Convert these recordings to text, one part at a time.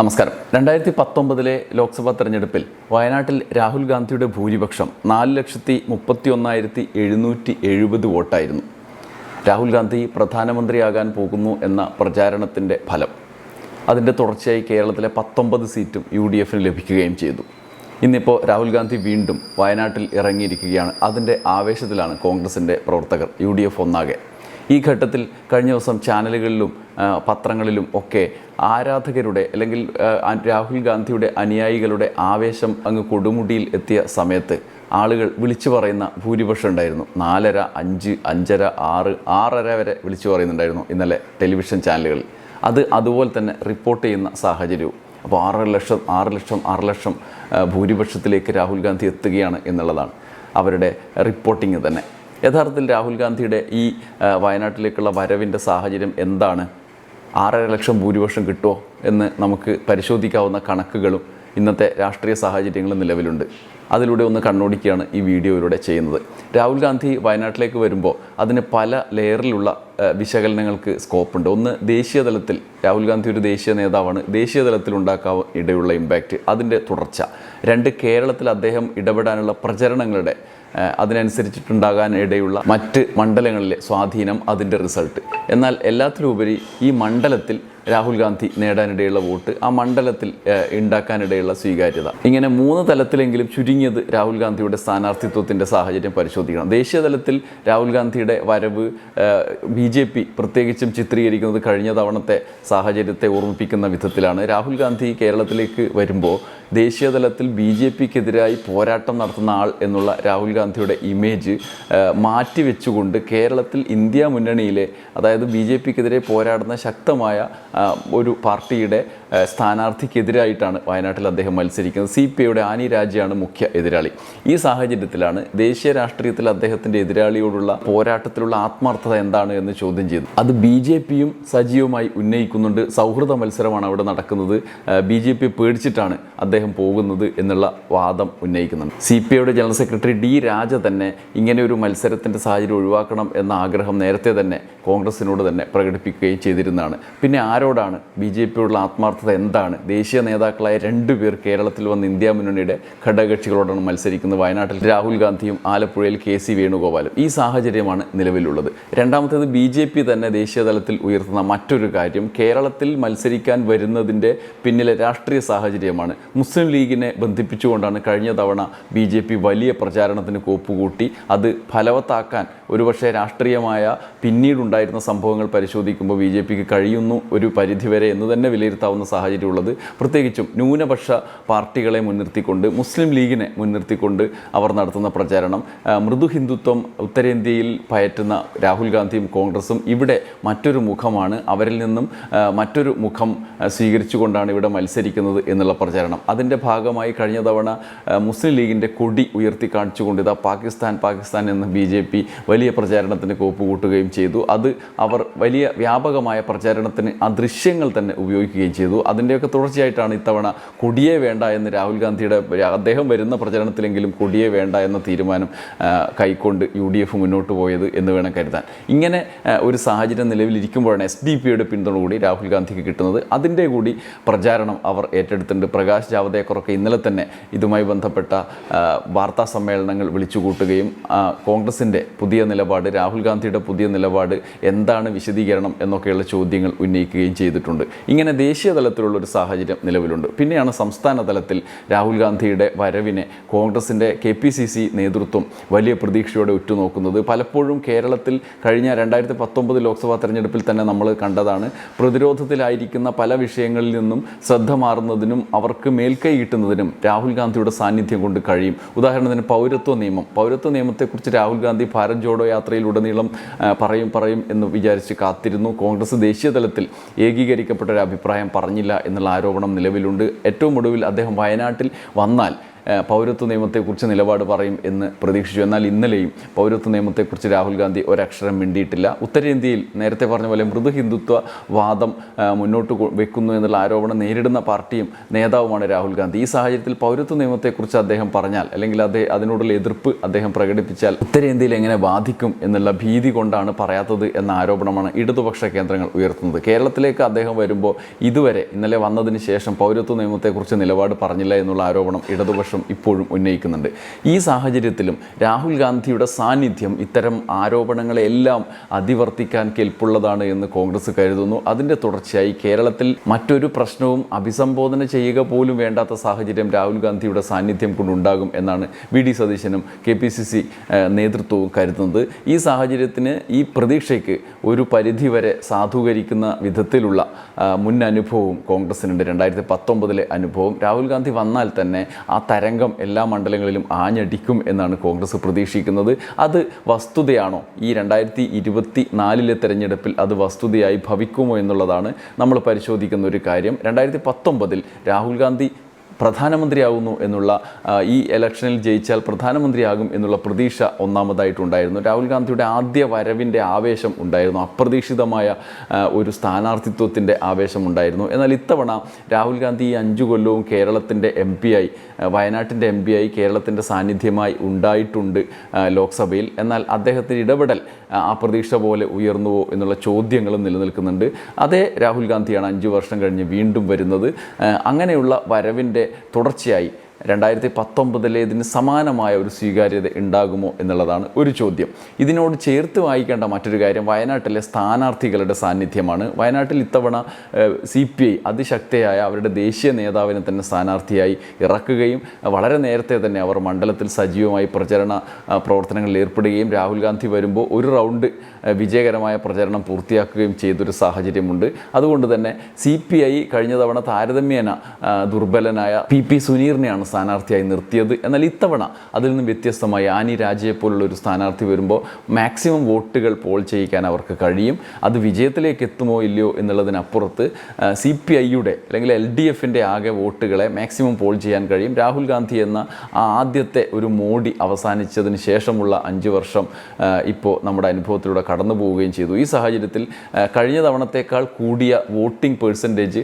നമസ്കാരം. രണ്ടായിരത്തി പത്തൊമ്പതിലെ ലോക്സഭാ തെരഞ്ഞെടുപ്പിൽ വയനാട്ടിൽ രാഹുൽ ഗാന്ധിയുടെ ഭൂരിപക്ഷം നാല് ലക്ഷത്തി മുപ്പത്തി ഒന്നായിരത്തി എഴുന്നൂറ്റി എഴുപത് വോട്ടായിരുന്നു. രാഹുൽ ഗാന്ധി പ്രധാനമന്ത്രിയാകാൻ പോകുന്നു എന്ന പ്രചാരണത്തിന്റെ ഫലം. അതിന്റെ തുടർച്ചയായി കേരളത്തിലെ പത്തൊമ്പത് സീറ്റും യു ഡി എഫിന് ലഭിക്കുകയും ചെയ്തു. ഇന്നിപ്പോൾ രാഹുൽ ഗാന്ധി വീണ്ടും വയനാട്ടിൽ ഇറങ്ങിയിരിക്കുകയാണ്. അതിന്റെ ആവേശത്തിലാണ് കോൺഗ്രസിന്റെ പ്രവർത്തകർ യു ഡി എഫ് ഒന്നാകെ. ഈ ഘട്ടത്തിൽ കഴിഞ്ഞ ദിവസം ചാനലുകളിലും പത്രങ്ങളിലും ഒക്കെ ആരാധകരുടെ അല്ലെങ്കിൽ രാഹുൽ ഗാന്ധിയുടെ അനുയായികളുടെ ആവേശം അങ്ങ് കൊടുമുടിയിൽ എത്തിയ സമയത്ത് ആളുകൾ വിളിച്ചു പറയുന്ന ഭൂരിപക്ഷം ഉണ്ടായിരുന്നു. നാലര അഞ്ച് അഞ്ചര ആറ് ആറര വരെ വിളിച്ചു പറയുന്നുണ്ടായിരുന്നു ഇന്നലെ ടെലിവിഷൻ ചാനലുകളിൽ. അത് അതുപോലെ തന്നെ റിപ്പോർട്ട് ചെയ്യുന്ന സാഹചര്യവും. അപ്പോൾ ആറര ലക്ഷം ആറ് ലക്ഷം ആറ് ലക്ഷം ഭൂരിപക്ഷത്തിലേക്ക് രാഹുൽ ഗാന്ധി എത്തുകയാണ് എന്നുള്ളതാണ് അവരുടെ റിപ്പോർട്ടിങ് തന്നെ. യഥാർത്ഥത്തിൽ രാഹുൽ ഗാന്ധിയുടെ ഈ വയനാട്ടിലേക്കുള്ള വരവിന്റെ സാഹചര്യം എന്താണ്? ആറര ലക്ഷം ഭൂരിപക്ഷം കിട്ടുമോ എന്ന് നമുക്ക് പരിശോധിക്കാവുന്ന കണക്കുകളും ഇന്നത്തെ രാഷ്ട്രീയ സാഹചര്യങ്ങളും നിലവിലുണ്ട്. അതിലൂടെ ഒന്ന് കണ്ണോടിക്കുകയാണ് ഈ വീഡിയോയിലൂടെ ചെയ്യുന്നത്. രാഹുൽ ഗാന്ധി വയനാട്ടിലേക്ക് വരുമ്പോൾ അതിന് പല ലെയറിലുള്ള വിശകലനങ്ങൾക്ക് സ്കോപ്പുണ്ട്. ഒന്ന് ദേശീയ തലത്തിൽ രാഹുൽ ഗാന്ധി ഒരു ദേശീയ നേതാവാണ്. ദേശീയ തലത്തിൽ ഉണ്ടാക്കാൻ ഇടയുള്ള ഇമ്പാക്റ്റ് അതിന്റെ തുടർച്ച. രണ്ട് കേരളത്തിൽ അദ്ദേഹം ഇടപെടാനുള്ള പ്രചരണങ്ങളുടെ അതിനനുസരിച്ചിട്ടുണ്ടാകാൻ ഇടയുള്ള മറ്റ് മണ്ഡലങ്ങളിലെ സ്വാധീനം അതിന്റെ റിസൾട്ട്. എന്നാൽ എല്ലാത്തിലുപരി ഈ മണ്ഡലത്തിൽ രാഹുൽ ഗാന്ധി നേടാനിടയുള്ള വോട്ട് ആ മണ്ഡലത്തിൽ ഉണ്ടാക്കാനിടയുള്ള സ്വീകാര്യത. ഇങ്ങനെ മൂന്ന് തലത്തിലെങ്കിലും ചുരുങ്ങിയത് രാഹുൽ ഗാന്ധിയുടെ സ്ഥാനാർത്ഥിത്വത്തിന്റെ സാഹചര്യം പരിശോധിക്കണം. ദേശീയ തലത്തിൽ രാഹുൽ ഗാന്ധിയുടെ വരവ് ബി ജെ പി പ്രത്യേകിച്ചും ചിത്രീകരിക്കുന്നത് കഴിഞ്ഞ തവണത്തെ സാഹചര്യത്തെ ഓർമ്മിപ്പിക്കുന്ന വിധത്തിലാണ്. രാഹുൽ ഗാന്ധി കേരളത്തിലേക്ക് വരുമ്പോൾ ദേശീയ തലത്തിൽ ബി ജെ പിക്കെതിരായി പോരാട്ടം നടത്തുന്ന ആൾ എന്നുള്ള രാഹുൽ ഗാന്ധിയുടെ ഇമേജ് മാറ്റിവെച്ചുകൊണ്ട് കേരളത്തിൽ ഇന്ത്യ മുന്നണിയിലെ അതായത് ബി ജെ പിക്കെതിരെ പോരാടുന്ന ശക്തമായ ഒരു പാർട്ടിയുടെ സ്ഥാനാർത്ഥിക്കെതിരായിട്ടാണ് വയനാട്ടിൽ അദ്ദേഹം മത്സരിക്കുന്നത്. സി പി ഐയുടെ ആനി രാജയാണ് മുഖ്യ എതിരാളി. ഈ സാഹചര്യത്തിലാണ് ദേശീയ രാഷ്ട്രീയത്തിൽ അദ്ദേഹത്തിന്റെ എതിരാളിയോടുള്ള പോരാട്ടത്തിലുള്ള ആത്മാർത്ഥത എന്താണ് എന്ന് ചോദ്യം ചെയ്തു. അത് ബി ജെ പിയും സജീവമായി ഉന്നയിക്കുന്നുണ്ട്. സൗഹൃദ മത്സരമാണ് അവിടെ നടക്കുന്നത്. ബി ജെ പി പേടിച്ചിട്ടാണ് അദ്ദേഹം പോകുന്നത് എന്നുള്ള വാദം ഉന്നയിക്കുന്നുണ്ട്. സി പി ഐയുടെ ജനറൽ സെക്രട്ടറി ഡി രാജ തന്നെ ഇങ്ങനെ ഒരു മത്സരത്തിന്റെ സാഹചര്യം ഒഴിവാക്കണം എന്ന ആഗ്രഹം നേരത്തെ തന്നെ കോൺഗ്രസിനോട് തന്നെ പ്രകടിപ്പിക്കുകയും ചെയ്തിരുന്നതാണ്. പിന്നെ ആരോടാണ് ബി ജെ പിയോടുള്ള ആത്മാർത്ഥത എന്താണ്? ദേശീയ നേതാക്കളായ രണ്ടു പേർ കേരളത്തിൽ വന്ന് ഇന്ത്യ മുന്നണിയുടെ ഘടകകക്ഷികളോടാണ് മത്സരിക്കുന്നത്. വയനാട്ടിൽ രാഹുൽ ഗാന്ധിയും ആലപ്പുഴയിൽ കെ സി വേണുഗോപാലും. ഈ സാഹചര്യമാണ് നിലവിലുള്ളത്. രണ്ടാമത്തേത് ബി ജെ പി തന്നെ ദേശീയ തലത്തിൽ ഉയർത്തുന്ന മറ്റൊരു കാര്യം കേരളത്തിൽ മത്സരിക്കാൻ വരുന്നതിന്റെ പിന്നിലെ രാഷ്ട്രീയ സാഹചര്യമാണ്. മുസ്ലിം ലീഗിനെ ബന്ധിപ്പിച്ചുകൊണ്ടാണ് കഴിഞ്ഞ തവണ ബി ജെ പി വലിയ പ്രചാരണത്തിന് കോപ്പുകൂട്ടി അത് ഫലവത്താക്കാൻ ഒരുപക്ഷെ രാഷ്ട്രീയമായ പിന്നീടുണ്ടായിരുന്ന സംഭവങ്ങൾ പരിശോധിക്കുമ്പോൾ ബി ജെ പിക്ക് കഴിയുന്നു ഒരു പരിധിവരെ എന്ന് തന്നെ വിലയിരുത്താവുന്ന സാഹചര്യമുള്ളത്. പ്രത്യേകിച്ചും ന്യൂനപക്ഷ പാർട്ടികളെ മുൻനിർത്തിക്കൊണ്ട് മുസ്ലിം ലീഗിനെ മുൻനിർത്തിക്കൊണ്ട് അവർ നടത്തുന്ന പ്രചാരണം. മൃദു ഹിന്ദുത്വം ഉത്തരേന്ത്യയിൽ പയറ്റുന്ന രാഹുൽ ഗാന്ധിയും കോൺഗ്രസും ഇവിടെ മറ്റൊരു മുഖമാണ്. അവരിൽ നിന്നും മറ്റൊരു മുഖം സ്വീകരിച്ചുകൊണ്ടാണ് ഇവിടെ മത്സരിക്കുന്നത് എന്നുള്ള പ്രചാരണം. അതിന്റെ ഭാഗമായി കഴിഞ്ഞ തവണ മുസ്ലിം ലീഗിന്റെ കൊടി ഉയർത്തി കാണിച്ചുകൊണ്ട് ഇതാ പാകിസ്ഥാൻ പാകിസ്ഥാൻ എന്ന ബി ജെ പി വലിയ പ്രചാരണത്തിന് കോപ്പുകൂട്ടുകയും ചെയ്തു. അത് അവർ വലിയ വ്യാപകമായ പ്രചാരണത്തിന് ആ ദൃശ്യങ്ങൾ തന്നെ ഉപയോഗിക്കുകയും ചെയ്തു. അതിന്റെയൊക്കെ തുടർച്ചയായിട്ടാണ് ഇത്തവണ കൊടിയേ വേണ്ട എന്ന് രാഹുൽ ഗാന്ധിയുടെ അദ്ദേഹം വരുന്ന പ്രചരണത്തിലെങ്കിലും കൊടിയേ വേണ്ട എന്ന തീരുമാനം കൈക്കൊണ്ട് യു ഡി എഫ് മുന്നോട്ട് പോയത് എന്ന് വേണം കരുതാൻ. ഇങ്ങനെ ഒരു സാഹചര്യം നിലവിലിരിക്കുമ്പോഴാണ് എസ് ഡി പിയുടെ പിന്തുണ കൂടി രാഹുൽ ഗാന്ധിക്ക് കിട്ടുന്നത്. അതിന്റെ കൂടി പ്രചാരണം അവർ ഏറ്റെടുത്തിട്ടുണ്ട്. പ്രകാശ് ജാവദേക്കറൊക്കെ ഇന്നലെ തന്നെ ഇതുമായി ബന്ധപ്പെട്ട വാർത്താ സമ്മേളനങ്ങൾ വിളിച്ചുകൂട്ടുകയും കോൺഗ്രസിന്റെ പുതിയ നിലപാട് രാഹുൽ ഗാന്ധിയുടെ പുതിയ നിലപാട് എന്താണ് വിശദീകരണം എന്നൊക്കെയുള്ള ചോദ്യങ്ങൾ ഉന്നയിക്കുകയും ചെയ്തിട്ടുണ്ട്. ഇങ്ങനെ ദേശീയ ഒരു സാഹചര്യം നിലവിലുണ്ട്. പിന്നെയാണ് സംസ്ഥാന തലത്തിൽ രാഹുൽ ഗാന്ധിയുടെ വരവിനെ കോൺഗ്രസിന്റെ കെ പി സി സി നേതൃത്വം വലിയ പ്രതീക്ഷയോടെ ഉറ്റുനോക്കുന്നത്. പലപ്പോഴും കേരളത്തിൽ കഴിഞ്ഞ രണ്ടായിരത്തി പത്തൊമ്പത് ലോക്സഭാ തെരഞ്ഞെടുപ്പിൽ തന്നെ നമ്മൾ കണ്ടതാണ്. പ്രതിരോധത്തിലായിരിക്കുന്ന പല വിഷയങ്ങളിൽ നിന്നും ശ്രദ്ധ മാറുന്നതിനും അവർക്ക് മേൽക്കൈ കിട്ടുന്നതിനും രാഹുൽ ഗാന്ധിയുടെ സാന്നിധ്യം കൊണ്ട് കഴിയും. ഉദാഹരണത്തിന് പൗരത്വ നിയമം. പൗരത്വ നിയമത്തെക്കുറിച്ച് രാഹുൽ ഗാന്ധി ഭാരത് ജോഡോ യാത്രയിലുടനീളം പറയും പറയും എന്ന് വിചാരിച്ച് കാത്തിരുന്നു. കോൺഗ്രസ് ദേശീയ തലത്തിൽ ഏകീകരിക്കപ്പെട്ട ഒരു അഭിപ്രായം പറഞ്ഞില്ല എന്നുള്ള ആരോപണം നിലവിലുണ്ട്. ഏറ്റവും ഒടുവിൽ അദ്ദേഹം വയനാട്ടിൽ വന്നാൽ പൗരത്വ നിയമത്തെക്കുറിച്ച് നിലപാട് പറയും എന്ന് പ്രതീക്ഷിച്ചു. എന്നാൽ ഇന്നലെയും പൗരത്വ നിയമത്തെക്കുറിച്ച് രാഹുൽ ഗാന്ധി ഒരക്ഷരം മിണ്ടിയിട്ടില്ല. ഉത്തരേന്ത്യയിൽ നേരത്തെ പറഞ്ഞ പോലെ മൃദു ഹിന്ദുത്വ വാദം മുന്നോട്ട് വെക്കുന്നു എന്നുള്ള ആരോപണം നേരിടുന്ന പാർട്ടിയും നേതാവുമാണ് രാഹുൽ ഗാന്ധി. ഈ സാഹചര്യത്തിൽ പൗരത്വ നിയമത്തെക്കുറിച്ച് അദ്ദേഹം പറഞ്ഞാൽ അല്ലെങ്കിൽ അതേ അതിനോടുള്ള എതിർപ്പ് അദ്ദേഹം പ്രകടിപ്പിച്ചാൽ ഉത്തരേന്ത്യയിൽ എങ്ങനെ ബാധിക്കും എന്നുള്ള ഭീതി കൊണ്ടാണ് പറയാത്തത് എന്ന ആരോപണമാണ് ഇടതുപക്ഷ കേന്ദ്രങ്ങൾ ഉയർത്തുന്നത്. കേരളത്തിലേക്ക് അദ്ദേഹം വരുമ്പോൾ ഇതുവരെ ഇന്നലെ വന്നതിന് ശേഷം പൗരത്വ നിയമത്തെക്കുറിച്ച് നിലപാട് പറഞ്ഞില്ല എന്നുള്ള ആരോപണം ഇടതുപക്ഷം ഇപ്പോഴും ഉന്നയിക്കുന്നുണ്ട്. ഈ സാഹചര്യത്തിലും രാഹുൽ ഗാന്ധിയുടെ സാന്നിധ്യം ഇത്തരം ആരോപണങ്ങളെല്ലാം അതിവർത്തിക്കാൻ കെൽപ്പുള്ളതാണ് എന്ന് കോൺഗ്രസ് കരുതുന്നു. അതിന്റെ തുടർച്ചയായി കേരളത്തിൽ മറ്റൊരു പ്രശ്നവും അഭിസംബോധന ചെയ്യുക പോലും വേണ്ടാത്ത സാഹചര്യം രാഹുൽ ഗാന്ധിയുടെ സാന്നിധ്യം കൊണ്ടുണ്ടാകും എന്നാണ് വി ഡി സതീശനും കെ പി സി സി നേതൃത്വവും കരുതുന്നത്. ഈ സാഹചര്യത്തിന് ഈ പ്രതീക്ഷയ്ക്ക് ഒരു പരിധിവരെ സാധൂകരിക്കുന്ന വിധത്തിലുള്ള മുൻ അനുഭവവും കോൺഗ്രസിനുണ്ട്. രണ്ടായിരത്തി പത്തൊമ്പതിലെ അനുഭവം. രാഹുൽ ഗാന്ധി വന്നാൽ തന്നെ ആ തരംഗം എല്ലാ മണ്ഡലങ്ങളിലും ആഞ്ഞടിക്കും എന്നാണ് കോൺഗ്രസ് പ്രതീക്ഷിക്കുന്നത്. അത് വസ്തുതയാണോ? ഈ രണ്ടായിരത്തി ഇരുപത്തി നാലിലെ തെരഞ്ഞെടുപ്പിൽ അത് വസ്തുതയായി ഭവിക്കുമോ എന്നുള്ളതാണ് നമ്മൾ പരിശോധിക്കുന്ന ഒരു കാര്യം. രണ്ടായിരത്തി പത്തൊമ്പതിൽ രാഹുൽ ഗാന്ധി പ്രധാനമന്ത്രിയാകുന്നു എന്നുള്ള ഈ ഇലക്ഷനിൽ ജയിച്ചാൽ പ്രധാനമന്ത്രിയാകും എന്നുള്ള പ്രതീക്ഷ ഒന്നാമതായിട്ടുണ്ടായിരുന്നു. രാഹുൽ ഗാന്ധിയുടെ ആദ്യ വരവിന്റെ ആവേശം ഉണ്ടായിരുന്നു. അപ്രതീക്ഷിതമായ ഒരു സ്ഥാനാർത്ഥിത്വത്തിന്റെ ആവേശം ഉണ്ടായിരുന്നു. എന്നാൽ ഇത്തവണ രാഹുൽ ഗാന്ധി ഈ അഞ്ചു കൊല്ലവും കേരളത്തിന്റെ എം പി ആയി വയനാട്ടിന്റെ എം പി ആയി കേരളത്തിന്റെ സാന്നിധ്യമായി ഉണ്ടായിട്ടുണ്ട് ലോക്സഭയിൽ. എന്നാൽ അദ്ദേഹത്തിന്റെ ഇടപെടൽ ആ പ്രതീക്ഷ പോലെ ഉയർന്നുവോ എന്നുള്ള ചോദ്യങ്ങളും നിലനിൽക്കുന്നുണ്ട്. അതേ രാഹുൽ ഗാന്ധിയാണ് അഞ്ച് വർഷം കഴിഞ്ഞ് വീണ്ടും വരുന്നത്. അങ്ങനെയുള്ള വരവിന്റെ തുടർച്ചയായി രണ്ടായിരത്തി പത്തൊമ്പതിലേതിന് സമാനമായ ഒരു സ്വീകാര്യത ഉണ്ടാകുമോ എന്നുള്ളതാണ് ഒരു ചോദ്യം. ഇതിനോട് ചേർത്ത് വായിക്കേണ്ട മറ്റൊരു കാര്യം വയനാട്ടിലെ സ്ഥാനാർത്ഥികളുടെ സാന്നിധ്യമാണ്. വയനാട്ടിൽ ഇത്തവണ സി പി ഐ അതിശക്തയായ അവരുടെ ദേശീയ നേതാവിനെ തന്നെ സ്ഥാനാർത്ഥിയായി ഇറക്കുകയും വളരെ നേരത്തെ തന്നെ അവർ മണ്ഡലത്തിൽ സജീവമായി പ്രചരണ പ്രവർത്തനങ്ങളിൽ ഏർപ്പെടുകയും രാഹുൽ ഗാന്ധി വരുമ്പോൾ ഒരു റൗണ്ട് വിജയകരമായ പ്രചരണം പൂർത്തിയാക്കുകയും ചെയ്തൊരു സാഹചര്യമുണ്ട്. അതുകൊണ്ട് തന്നെ സി പി ഐ കഴിഞ്ഞ തവണ താരതമ്യേന ദുർബലനായ പി പി സുനീറിനെയാണ് സ്ഥാനാർത്ഥിയായി നിർത്തിയത്. എന്നാൽ ഇത്തവണ അതിൽ നിന്നും വ്യത്യസ്തമായി ആനി രാജയെ പോലുള്ള ഒരു സ്ഥാനാർത്ഥി വരുമ്പോൾ മാക്സിമം വോട്ടുകൾ പോൾ ചെയ്യിക്കാൻ അവർക്ക് കഴിയും. അത് വിജയത്തിലേക്ക് എത്തുമോ ഇല്ലയോ എന്നുള്ളതിനപ്പുറത്ത് സി പി ഐയുടെ അല്ലെങ്കിൽ എൽ ഡി എഫിന്റെ ആകെ വോട്ടുകളെ മാക്സിമം പോൾ ചെയ്യാൻ കഴിയും. രാഹുൽ ഗാന്ധി എന്ന ആദ്യത്തെ ഒരു മോഡി അവസാനിച്ചതിന് ശേഷമുള്ള അഞ്ച് വർഷം ഇപ്പോൾ നമ്മുടെ അനുഭവത്തിലൂടെ കടന്നു പോവുകയും ചെയ്തു. ഈ സാഹചര്യത്തിൽ കഴിഞ്ഞ തവണത്തേക്കാൾ കൂടിയ voting percentage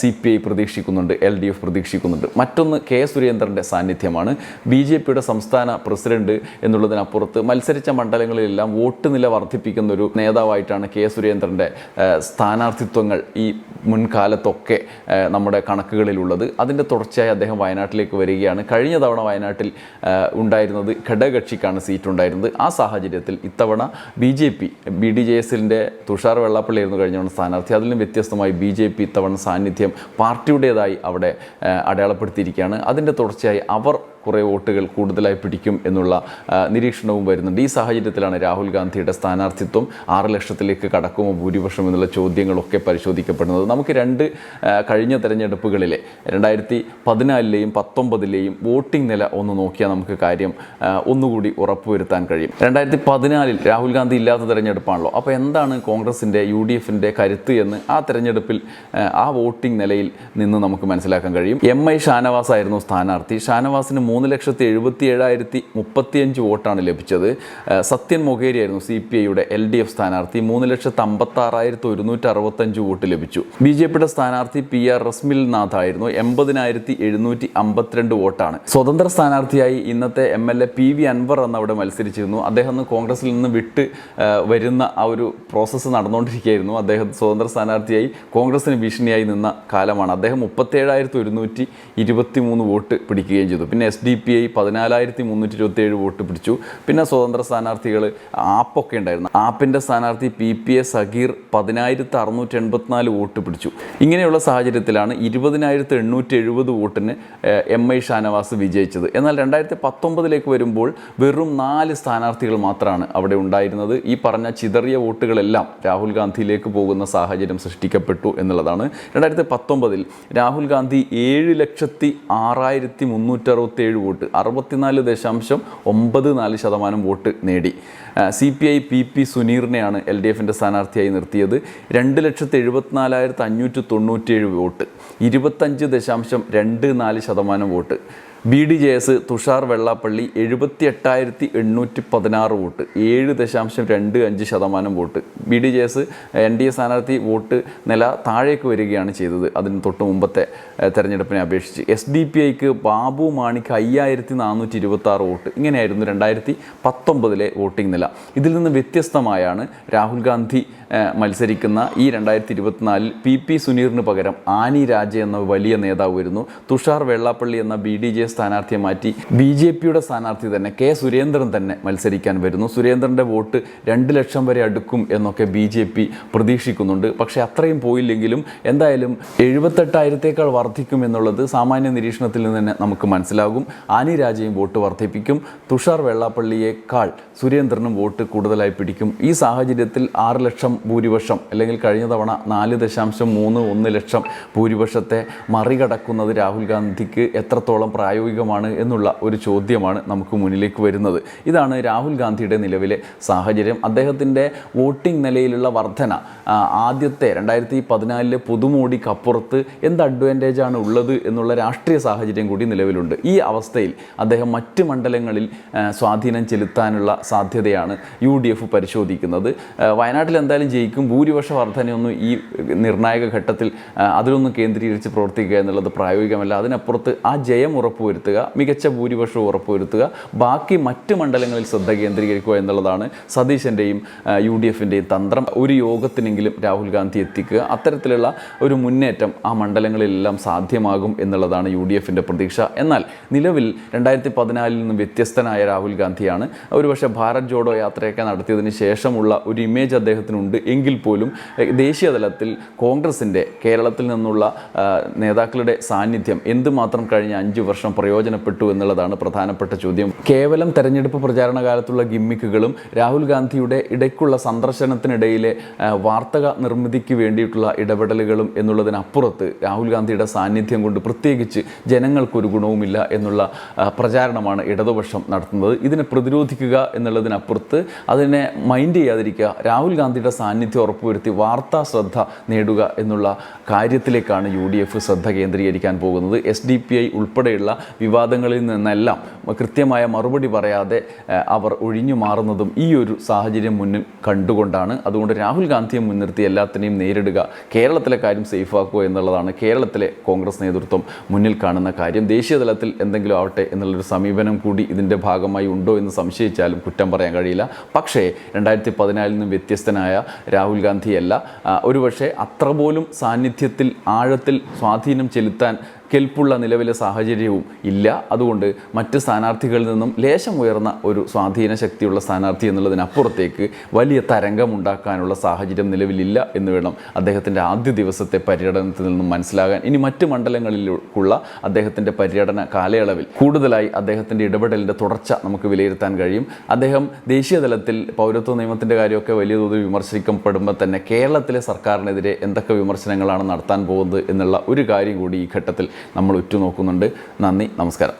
C P I പ്രതീക്ഷിക്കുന്നുണ്ട് എൽ ഡി എഫ് പ്രതീക്ഷിക്കുന്നുണ്ട്. മറ്റൊന്ന് കെ സുരേന്ദ്രന്റെ സാന്നിധ്യമാണ്. ബി ജെ പിയുടെ സംസ്ഥാന പ്രസിഡന്റ് എന്നുള്ളതിനപ്പുറത്ത് മത്സരിച്ച മണ്ഡലങ്ങളിലെല്ലാം വോട്ട് നില വർദ്ധിപ്പിക്കുന്ന ഒരു നേതാവായിട്ടാണ് കെ സുരേന്ദ്രന്റെ സ്ഥാനാർത്ഥിത്വങ്ങൾ ഈ മുൻകാലത്തൊക്കെ നമ്മുടെ കണക്കുകളിലുള്ളത്. അതിന്റെ തുടർച്ചയായി അദ്ദേഹം വയനാട്ടിലേക്ക് വരികയാണ്. കഴിഞ്ഞ തവണ വയനാട്ടിൽ ഉണ്ടായിരുന്നത് ഘടകകക്ഷിക്കാണ് സീറ്റ് ഉണ്ടായിരുന്നത് ആ സാഹചര്യത്തിൽ ഇത്തവണ B J P B D J എസിന്റെ തുഷാർ വെള്ളാപ്പള്ളിയായിരുന്നു കഴിഞ്ഞ തവണ സ്ഥാനാർത്ഥി. അതിലും വ്യത്യസ്തമായി ബി ജെ പി ഇത്തവണ സാന്നിധ്യം പാർട്ടിയുടേതായി അവിടെ അടയാളപ്പെടുത്തിയിരിക്കുകയാണ്. അടയാളപ്പെടുത്തിയിരിക്കുകയാണ് അതിന്റെ തുടർച്ചയായി അവർ കുറേ വോട്ടുകൾ കൂടുതലായി പിടിക്കും എന്നുള്ള നിരീക്ഷണവും വരുന്നുണ്ട്. ഈ സാഹചര്യത്തിലാണ് രാഹുൽ ഗാന്ധിയുടെ സ്ഥാനാർത്ഥിത്വം ആറ് ലക്ഷത്തിലേക്ക് കടക്കുമോ ഭൂരിപക്ഷം എന്നുള്ള ചോദ്യങ്ങളൊക്കെ പരിശോധിക്കപ്പെടുന്നത്. നമുക്ക് രണ്ട് കഴിഞ്ഞ തെരഞ്ഞെടുപ്പുകളിലെ രണ്ടായിരത്തി പതിനാലിലെയും പത്തൊമ്പതിലെയും വോട്ടിംഗ് നില ഒന്ന് നോക്കിയാൽ നമുക്ക് കാര്യം ഒന്നുകൂടി ഉറപ്പുവരുത്താൻ കഴിയും. രണ്ടായിരത്തി പതിനാലിൽ രാഹുൽ ഗാന്ധി ഇല്ലാത്ത തെരഞ്ഞെടുപ്പാണല്ലോ. അപ്പോൾ എന്താണ് കോൺഗ്രസിന്റെ യു ഡി എഫിന്റെ കരുത്ത് എന്ന് ആ തെരഞ്ഞെടുപ്പിൽ ആ, ആ വോട്ടിംഗ് നിലയിൽ നിന്ന് നമുക്ക് മനസ്സിലാക്കാൻ കഴിയും? എം ഐ ഷാനവാസ് ആയിരുന്നു സ്ഥാനാർത്ഥി. ഷാനവാസിന് മൂന്ന് ലക്ഷത്തി എഴുപത്തി ഏഴായിരത്തി മുപ്പത്തിയഞ്ച് വോട്ടാണ് ലഭിച്ചത്. സത്യൻ മൊകേരിയായിരുന്നു സി പി ഐയുടെ എൽ ഡി എഫ് സ്ഥാനാർത്ഥി. മൂന്ന് ലക്ഷത്തി അമ്പത്തി ആറായിരത്തി ഒരുന്നൂറ്റി അറുപത്തഞ്ച് വോട്ട് ലഭിച്ചു. ബി ജെ പിയുടെ സ്ഥാനാർത്ഥി പി ആർ റസ്മിൽ നാഥ് ആയിരുന്നു എൺപതിനായിരത്തി എഴുന്നൂറ്റി അമ്പത്തിരണ്ട് വോട്ടാണ്. സ്വതന്ത്ര സ്ഥാനാർത്ഥിയായി ഇന്നത്തെ M L A P V Anvar എന്ന് അവിടെ മത്സരിച്ചിരുന്നു. അദ്ദേഹം അന്ന് കോൺഗ്രസിൽ നിന്ന് വിട്ട് വരുന്ന ആ ഒരു പ്രോസസ്സ് നടന്നുകൊണ്ടിരിക്കുകയായിരുന്നു. അദ്ദേഹം സ്വതന്ത്ര സ്ഥാനാർത്ഥിയായി കോൺഗ്രസിന് ഭീഷണിയായി നിന്ന കാലമാണ്. അദ്ദേഹം മുപ്പത്തേഴായിരത്തി ഒരുന്നൂറ്റി ഇരുപത്തി മൂന്ന് വോട്ട് പിടിക്കുകയും ചെയ്തു. പിന്നെ എസ് ഡി പി ഐ പതിനാലായിരത്തി മുന്നൂറ്റി ഇരുപത്തി ഏഴ് വോട്ട് പിടിച്ചു. പിന്നെ സ്വതന്ത്ര സ്ഥാനാർത്ഥികൾ ആപ്പൊക്കെ ഉണ്ടായിരുന്നു. ആപ്പിന്റെ സ്ഥാനാർത്ഥി പി പി എ സഗീർ പതിനായിരത്തി അറുന്നൂറ്റി എൺപത്തിനാല് വോട്ട് പിടിച്ചു. ഇങ്ങനെയുള്ള സാഹചര്യത്തിലാണ് ഇരുപതിനായിരത്തി എണ്ണൂറ്റി എഴുപത് വോട്ടിന് എം ഐ ഷാനവാസ് വിജയിച്ചത്. എന്നാൽ രണ്ടായിരത്തി പത്തൊമ്പതിലേക്ക് വരുമ്പോൾ വെറും നാല് സ്ഥാനാർത്ഥികൾ മാത്രമാണ് അവിടെ ഉണ്ടായിരുന്നത്. ഈ പറഞ്ഞ ചിതറിയ വോട്ടുകളെല്ലാം രാഹുൽ ഗാന്ധിയിലേക്ക് പോകുന്ന സാഹചര്യം സൃഷ്ടിക്കപ്പെട്ടു എന്നുള്ളതാണ്. രണ്ടായിരത്തി പത്തൊമ്പതിൽ രാഹുൽ ഗാന്ധി ഏഴ് ലക്ഷത്തി ആറായിരത്തി മുന്നൂറ്ററുപത്തി ഏഴ് വോട്ട് അറുപത്തിനാല് ദശാംശം ഒമ്പത് നാല് ശതമാനം വോട്ട് നേടി. C P I P P സുനീറിനെയാണ് L D എഫിന്റെ സ്ഥാനാർത്ഥിയായി നിർത്തിയത്. രണ്ട് ലക്ഷത്തി എഴുപത്തിനാലായിരത്തി അഞ്ഞൂറ്റി തൊണ്ണൂറ്റിയേഴ് വോട്ട് ഇരുപത്തഞ്ച് ദശാംശം രണ്ട് നാല് ശതമാനം vote. B D J S Tushar Vellappally എഴുപത്തി എട്ടായിരത്തി എണ്ണൂറ്റി പതിനാറ് വോട്ട് ഏഴ് ദശാംശം രണ്ട് അഞ്ച് ശതമാനം vote. B D J S N D A സ്ഥാനാർത്ഥി വോട്ട് നില താഴേക്ക് വരികയാണ് ചെയ്തത്. അതിന് തൊട്ട് മുമ്പത്തെ തെരഞ്ഞെടുപ്പിനെ അപേക്ഷിച്ച് എസ് ഡി പി ഐക്ക് ബാബു മാണിക്ക് അയ്യായിരത്തി നാനൂറ്റി ഇരുപത്തി ആറ് വോട്ട്. ഇങ്ങനെയായിരുന്നു രണ്ടായിരത്തി പത്തൊമ്പതിലെ വോട്ടിംഗ് നില. ഇതിൽ നിന്ന് വ്യത്യസ്തമായാണ് രാഹുൽ ഗാന്ധി മത്സരിക്കുന്ന ഈ രണ്ടായിരത്തി ഇരുപത്തിനാലിൽ പി പി സുനീറിന് പകരം ആനി രാജ എന്ന വലിയ നേതാവ് വരുന്നു. തുഷാർ വെള്ളാപ്പള്ളി എന്ന ബി ഡി ജെ സ്ഥാനാർത്ഥിയെ മാറ്റി ബി ജെ പിയുടെ സ്ഥാനാർത്ഥി തന്നെ കെ സുരേന്ദ്രൻ തന്നെ മത്സരിക്കാൻ വരുന്നു. സുരേന്ദ്രന്റെ വോട്ട് രണ്ട് ലക്ഷം വരെ അടുക്കും എന്നൊക്കെ ബി ജെ പി പ്രതീക്ഷിക്കുന്നുണ്ട്. പക്ഷേ അത്രയും പോയില്ലെങ്കിലും എന്തായാലും എഴുപത്തെട്ടായിരത്തേക്കാൾ വർദ്ധിക്കും എന്നുള്ളത് സാമാന്യ നിരീക്ഷണത്തിൽ നിന്ന് തന്നെ നമുക്ക് മനസ്സിലാകും. ആനി രാജയും വോട്ട് വർദ്ധിപ്പിക്കും. തുഷാർ വെള്ളാപ്പള്ളിയേക്കാൾ സുരേന്ദ്രനും വോട്ട് കൂടുതലായി പിടിക്കും. ഈ സാഹചര്യത്തിൽ ആറ് ലക്ഷം ഭൂരിപക്ഷം അല്ലെങ്കിൽ കഴിഞ്ഞ തവണ നാല് ദശാംശം മൂന്ന് ഒന്ന് ലക്ഷം ഭൂരിപക്ഷത്തെ മറികടക്കുന്നത് രാഹുൽ ഗാന്ധിക്ക് എത്രത്തോളം പ്രായോഗികമാണ് എന്നുള്ള ഒരു ചോദ്യമാണ് നമുക്ക് മുന്നിലേക്ക് വരുന്നത്. ഇതാണ് രാഹുൽ ഗാന്ധിയുടെ നിലവിലെ സാഹചര്യം. അദ്ദേഹത്തിന്റെ വോട്ടിംഗ് നിലയിലുള്ള വർധന ആദ്യത്തെ രണ്ടായിരത്തി പതിനാലിലെ പുതുമോടിക്കപ്പുറത്ത് എന്ത് ആണ് ഉള്ളത് എന്നുള്ള രാഷ്ട്രീയ സാഹചര്യം കൂടി നിലവിലുണ്ട്. ഈ അവസ്ഥയിൽ അദ്ദേഹം മറ്റ് മണ്ഡലങ്ങളിൽ സ്വാധീനം ചെലുത്താനുള്ള സാധ്യതയാണ് യു ഡി എഫ് പരിശോധിക്കുന്നത് വയനാട്ടിൽ എന്തായാലും ജയിക്കും. ഭൂരിപക്ഷ വർധനയൊന്നും ഈ നിർണായക ഘട്ടത്തിൽ അതിലൊന്നും കേന്ദ്രീകരിച്ച് പ്രവർത്തിക്കുക എന്നുള്ളത് പ്രായോഗികമല്ല. അതിനപ്പുറത്ത് ആ ജയം ഉറപ്പുവരുത്തുക മികച്ച ഭൂരിപക്ഷം ഉറപ്പുവരുത്തുക ബാക്കി മറ്റ് മണ്ഡലങ്ങളിൽ ശ്രദ്ധ കേന്ദ്രീകരിക്കുക എന്നുള്ളതാണ് സതീശന്റെയും യു ഡി എഫിന്റെയും തന്ത്രം. ഒരു യോഗത്തിനെങ്കിലും രാഹുൽ ഗാന്ധി എത്തിക്കുക അത്തരത്തിലുള്ള ഒരു മുന്നേറ്റം ആ മണ്ഡലങ്ങളിലെല്ലാം സാധ്യമാകും എന്നുള്ളതാണ് യു ഡി എഫിന്റെ പ്രതീക്ഷ. എന്നാൽ നിലവിൽ രണ്ടായിരത്തി പതിനാലിൽ നിന്ന് വ്യത്യസ്തനായ രാഹുൽ ഗാന്ധിയാണ്. ഒരുപക്ഷെ ഭാരത് ജോഡോ യാത്രയൊക്കെ നടത്തിയതിന് ശേഷമുള്ള ഒരു ഇമേജ് അദ്ദേഹത്തിനുണ്ട്. എങ്കിൽ പോലും ദേശീയ തലത്തിൽ കോൺഗ്രസിന്റെ കേരളത്തിൽ നിന്നുള്ള നേതാക്കളുടെ സാന്നിധ്യം എന്തുമാത്രം കഴിഞ്ഞ അഞ്ച് വർഷം പ്രയോജനപ്പെട്ടു എന്നുള്ളതാണ് പ്രധാനപ്പെട്ട ചോദ്യം. കേവലം തെരഞ്ഞെടുപ്പ് പ്രചാരണ കാലത്തുള്ള ഗിമ്മിക്കുകളും രാഹുൽ ഗാന്ധിയുടെ ഇടയ്ക്കുള്ള സന്ദർശനത്തിനിടയിലെ വാർത്തക നിർമ്മിതിക്ക് വേണ്ടിയിട്ടുള്ള ഇടപെടലുകളും എന്നുള്ളതിനപ്പുറത്ത് രാഹുൽ ഗാന്ധിയുടെ സാന്നിധ്യം കൊണ്ട് പ്രത്യേകിച്ച് ജനങ്ങൾക്കൊരു ഗുണവുമില്ല എന്നുള്ള പ്രചാരണമാണ് ഇടതുപക്ഷം നടത്തുന്നത്. ഇതിനെ പ്രതിരോധിക്കുക എന്നുള്ളതിനപ്പുറത്ത് അതിനെ മൈൻഡ് ചെയ്യാതിരിക്കുക രാഹുൽ ഗാന്ധിയുടെ സാന്നിധ്യം ഉറപ്പുവരുത്തി വാർത്താ ശ്രദ്ധ നേടുക എന്നുള്ള കാര്യത്തിലേക്കാണ് യു ഡി എഫ് ശ്രദ്ധ കേന്ദ്രീകരിക്കാൻ പോകുന്നത്. എസ് ഡി പി ഐ ഉൾപ്പെടെയുള്ള വിവാദങ്ങളിൽ നിന്നെല്ലാം കൃത്യമായ മറുപടി പറയാതെ അവർ ഒഴിഞ്ഞു മാറുന്നതും ഈ ഒരു സാഹചര്യം മുന്നിൽ കണ്ടുകൊണ്ടാണ്. അതുകൊണ്ട് രാഹുൽ ഗാന്ധിയെ മുൻനിർത്തി എല്ലാത്തിനെയും നേരിടുക കേരളത്തിലെ കാര്യം സേഫാക്കുക എന്നുള്ളതാണ് കേരളത്തിലെ കോൺഗ്രസ് നേതൃത്വം മുന്നിൽ കാണുന്ന കാര്യം. ദേശീയ തലത്തിൽ എന്തെങ്കിലും ആവട്ടെ എന്നുള്ളൊരു സമീപനം കൂടി ഇതിന്റെ ഭാഗമായി ഉണ്ടോ എന്ന് സംശയിച്ചാലും കുറ്റം പറയാൻ കഴിയില്ല. പക്ഷേ രണ്ടായിരത്തി പതിനാലിൽ നിന്നും വ്യത്യസ്തനായ രാഹുൽ ഗാന്ധിയല്ല. ഒരുപക്ഷെ അത്ര പോലും സാന്നിധ്യത്തിൽ ആഴത്തിൽ സ്വാധീനം ചെലുത്താൻ കെൽപ്പുള്ള നിലവിലെ സാഹചര്യവും ഇല്ല. അതുകൊണ്ട് മറ്റ് സ്ഥാനാർത്ഥികളിൽ നിന്നും ലേശം ഉയർന്ന ഒരു സ്വാധീന ശക്തിയുള്ള സ്ഥാനാർത്ഥി എന്നുള്ളതിനപ്പുറത്തേക്ക് വലിയ തരംഗമുണ്ടാക്കാനുള്ള സാഹചര്യം നിലവിലില്ല എന്ന് വേണം അദ്ദേഹത്തിന്റെ ആദ്യ ദിവസത്തെ പര്യടനത്തിൽ നിന്നും മനസ്സിലാകാൻ. ഇനി മറ്റ് മണ്ഡലങ്ങളിലുള്ള അദ്ദേഹത്തിന്റെ പര്യടന കാലയളവിൽ കൂടുതലായി അദ്ദേഹത്തിന്റെ ഇടപെടലിന്റെ തുടർച്ച നമുക്ക് വിലയിരുത്താൻ കഴിയും. അദ്ദേഹം ദേശീയ തലത്തിൽ പൗരത്വ നിയമത്തിന്റെ കാര്യമൊക്കെ വലിയ തോതിൽ വിമർശിക്കപ്പെടുമ്പോൾ തന്നെ കേരളത്തിലെ സർക്കാരിനെതിരെ എന്തൊക്കെ വിമർശനങ്ങളാണ് നടത്താൻ പോകുന്നത് എന്നുള്ള ഒരു കാര്യം കൂടി ഈ ഘട്ടത്തിൽ നമ്മൾ ഉറ്റുനോക്കുന്നുണ്ട്. നന്ദി നമസ്കാരം.